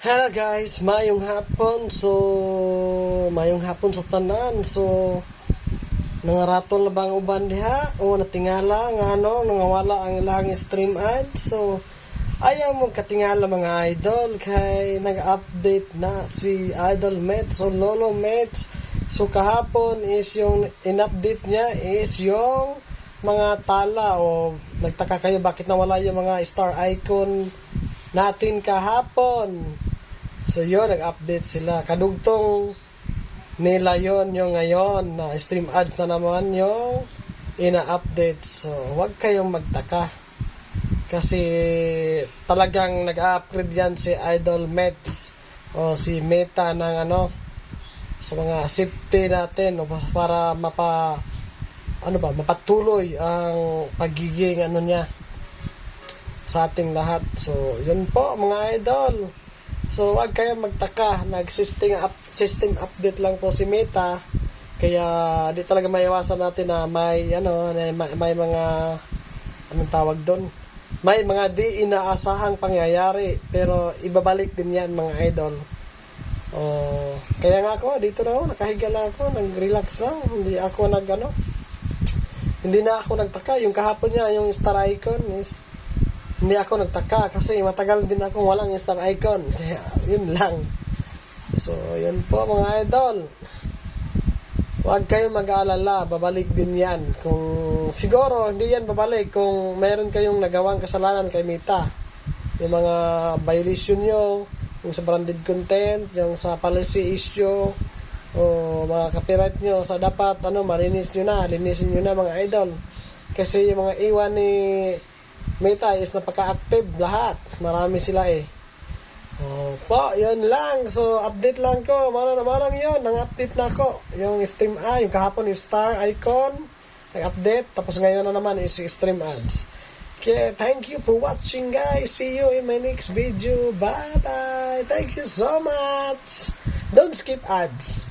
Hello guys, mayong hapon. So, mayong hapon sa tanan. So, nangaraton na bang uban diha? O natingala nga ano, nangawala ang ilang stream ads. So, ayaw mo katingala mga idol kay nag-update na si Idol Mets o Lolo Mets. So, kahapon is yung in-update niya is yung mga tala o nagtaka kayo bakit nawala yung mga star icon natin kahapon. So yun, nag-update sila. Kadugtong nila yon yung ngayon na stream ads na naman yung ina-update. So huwag kayong magtaka. Kasi talagang nag-upgrade yan si Idol Mets o si Meta ng ano sa mga safety natin o para mapa ano ba mapatuloy ang pagiging ano niya sa ating lahat. So, yun po mga idol. So, wag kayong magtaka. Nag-system up, system update lang po si Meta. Kaya di talaga maiwasan natin na may ano, may, may mga anong tawag doon? May mga di inaasahang pangyayari pero ibabalik din 'yan mga idol. Oh, kaya nga ako dito na ako, nakahiga lang ako, nag-relax lang, hindi ako nag ano, hindi na ako nagtaka. Yung kahapon niya, yung star icon is hindi ako nagtaka kasi matagal din akong walang star icon. Kaya yun lang. So, yun po mga idol. Huwag kayong mag-aalala, babalik din yan. Kung siguro hindi yan babalik kung meron kayong nagawang kasalanan kay Mita. Yung mga violation nyo, yung sa branded content, yung sa policy issue, o mga copyright nyo sa dapat ano malinis nyo na linisin nyo na mga idol kasi yung mga iwan ni Meta is napaka-active lahat marami sila eh oh, po yun lang so update lang ko mara na marang yun nang update na ako yung stream ah yung kahapon yung star icon nag-update tapos ngayon na naman is stream ads Okay, thank you for watching guys. See you in my next video. Bye bye. Thank you so much. Don't skip ads.